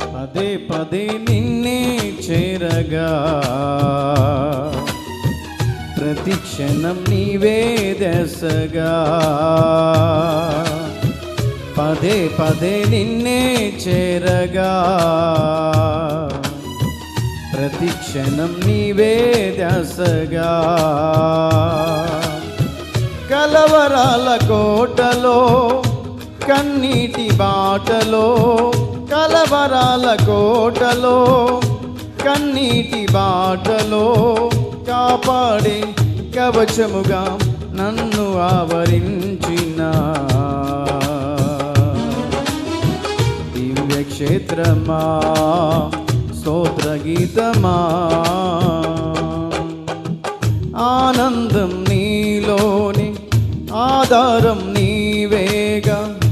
పదే పదే నిన్నే చేరగా. ప్రతి క్షణం నీవే దశగా. పదే పదే నిన్నే చేరగా. ప్రతి క్షణం నీవే దశగా. కలవరాల కోటలో కన్నీటి బాటలో కలవరాల కోటలో కన్నీటి బాటలో కాపాడే కవచముగా నన్ను ఆవరించిన. దివ్యక్షేత్రమా స్తోత్రగీతమా గీతమా ఆనందం నీలోని ఆధారం